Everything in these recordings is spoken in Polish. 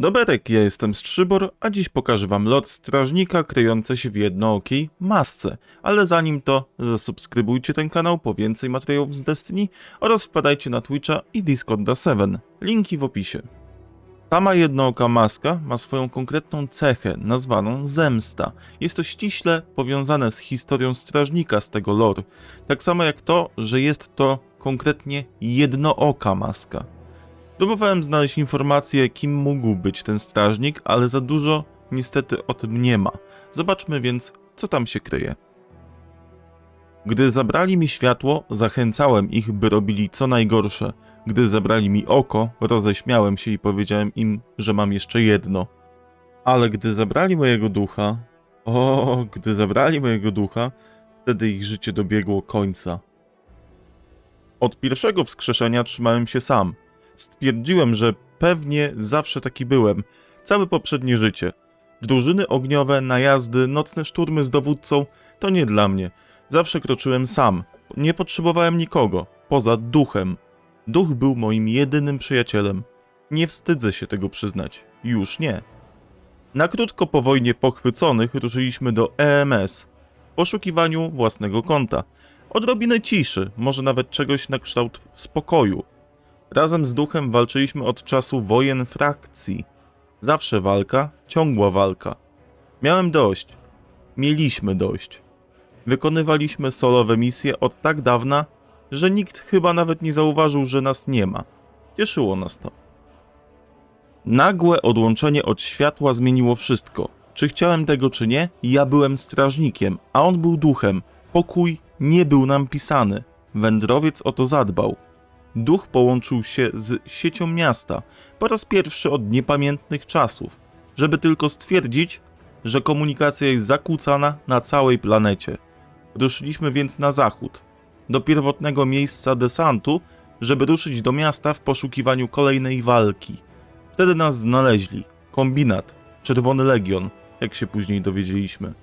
Doberek, ja jestem Strzybor, a dziś pokażę wam lot strażnika kryjący się w jednookiej masce. Ale zanim to, zasubskrybujcie ten kanał po więcej materiałów z Destiny oraz wpadajcie na Twitcha i Discorda 7. Linki w opisie. Sama jednooka maska ma swoją konkretną cechę, nazwaną zemsta. Jest to ściśle powiązane z historią strażnika z tego lore. Tak samo jak to, że jest to konkretnie jednooka maska. Próbowałem znaleźć informację, kim mógł być ten strażnik, ale za dużo niestety o tym nie ma. Zobaczmy więc, co tam się kryje. Gdy zabrali mi światło, zachęcałem ich, by robili co najgorsze. Gdy zabrali mi oko, roześmiałem się i powiedziałem im, że mam jeszcze jedno. Ale gdy zabrali mojego ducha, o, gdy zabrali mojego ducha, wtedy ich życie dobiegło końca. Od pierwszego wskrzeszenia trzymałem się sam. Stwierdziłem, że pewnie zawsze taki byłem, całe poprzednie życie. Drużyny ogniowe, najazdy, nocne szturmy z dowódcą to nie dla mnie. Zawsze kroczyłem sam. Nie potrzebowałem nikogo, poza duchem. Duch był moim jedynym przyjacielem. Nie wstydzę się tego przyznać. Już nie. Na krótko po wojnie pochwyconych ruszyliśmy do EMS poszukiwaniu własnego konta. Odrobinę ciszy, może nawet czegoś na kształt spokoju. Razem z duchem walczyliśmy od czasu wojen frakcji. Zawsze walka, ciągła walka. Miałem dość. Mieliśmy dość. Wykonywaliśmy solowe misje od tak dawna, że nikt chyba nawet nie zauważył, że nas nie ma. Cieszyło nas to. Nagłe odłączenie od światła zmieniło wszystko. Czy chciałem tego, czy nie, ja byłem strażnikiem, a on był duchem. Pokój nie był nam pisany. Wędrowiec o to zadbał. Duch połączył się z siecią miasta po raz pierwszy od niepamiętnych czasów, żeby tylko stwierdzić, że komunikacja jest zakłócana na całej planecie. Ruszyliśmy więc na zachód, do pierwotnego miejsca desantu, żeby ruszyć do miasta w poszukiwaniu kolejnej walki. Wtedy nas znaleźli. Kombinat, Czerwony Legion, jak się później dowiedzieliśmy.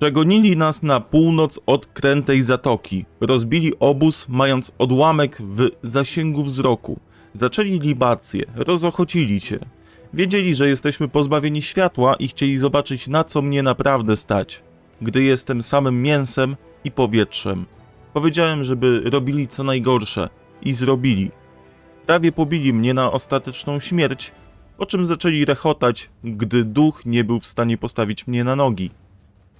Przegonili nas na północ od krętej zatoki. Rozbili obóz, mając odłamek w zasięgu wzroku. Zaczęli libację, rozochocili się. Wiedzieli, że jesteśmy pozbawieni światła i chcieli zobaczyć, na co mnie naprawdę stać. Gdy jestem samym mięsem i powietrzem. Powiedziałem, żeby robili co najgorsze. I zrobili. Prawie pobili mnie na ostateczną śmierć, po czym zaczęli rechotać, gdy duch nie był w stanie postawić mnie na nogi.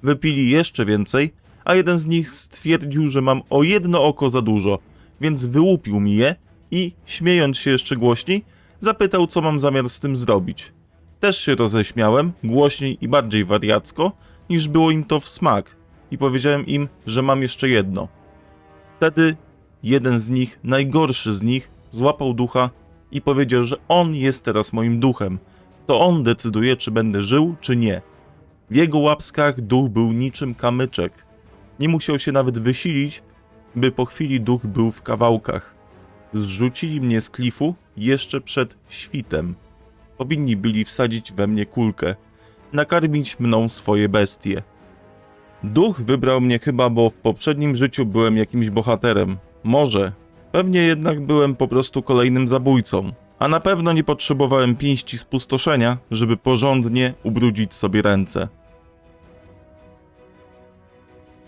Wypili jeszcze więcej, a jeden z nich stwierdził, że mam o jedno oko za dużo, więc wyłupił mi je i, śmiejąc się jeszcze głośniej, zapytał, co mam zamiar z tym zrobić. Też się roześmiałem, głośniej i bardziej wariacko, niż było im to w smak, i powiedziałem im, że mam jeszcze jedno. Wtedy jeden z nich, najgorszy z nich, złapał ducha i powiedział, że on jest teraz moim duchem. To on decyduje, czy będę żył, czy nie. W jego łapskach duch był niczym kamyczek. Nie musiał się nawet wysilić, by po chwili duch był w kawałkach. Zrzucili mnie z klifu jeszcze przed świtem. Powinni byli wsadzić we mnie kulkę, nakarmić mną swoje bestie. Duch wybrał mnie chyba, bo w poprzednim życiu byłem jakimś bohaterem. Może. Pewnie jednak byłem po prostu kolejnym zabójcą. A na pewno nie potrzebowałem pięści spustoszenia, żeby porządnie ubrudzić sobie ręce.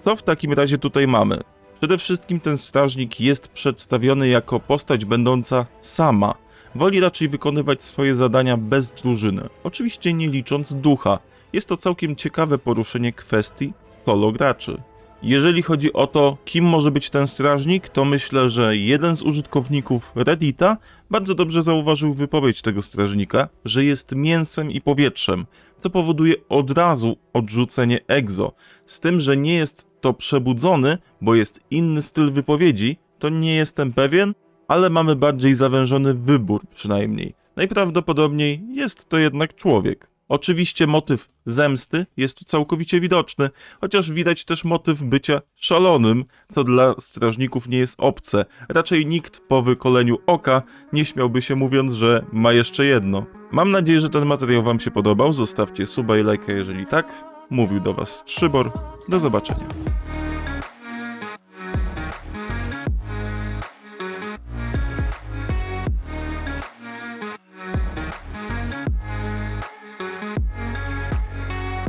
Co w takim razie tutaj mamy? Przede wszystkim ten strażnik jest przedstawiony jako postać będąca sama. Woli raczej wykonywać swoje zadania bez drużyny. Oczywiście nie licząc ducha. Jest to całkiem ciekawe poruszenie kwestii solo graczy. Jeżeli chodzi o to, kim może być ten strażnik, to myślę, że jeden z użytkowników Reddita bardzo dobrze zauważył wypowiedź tego strażnika, że jest mięsem i powietrzem, co powoduje od razu odrzucenie egzo. Z tym, że nie jest to przebudzony, bo jest inny styl wypowiedzi, to nie jestem pewien, ale mamy bardziej zawężony wybór przynajmniej. Najprawdopodobniej jest to jednak człowiek. Oczywiście motyw zemsty jest tu całkowicie widoczny, chociaż widać też motyw bycia szalonym, co dla strażników nie jest obce. Raczej nikt po wykoleniu oka nie śmiałby się mówiąc, że ma jeszcze jedno. Mam nadzieję, że ten materiał Wam się podobał. Zostawcie suba i lajka, jeżeli tak. Mówił do Was Trzybor. Do zobaczenia.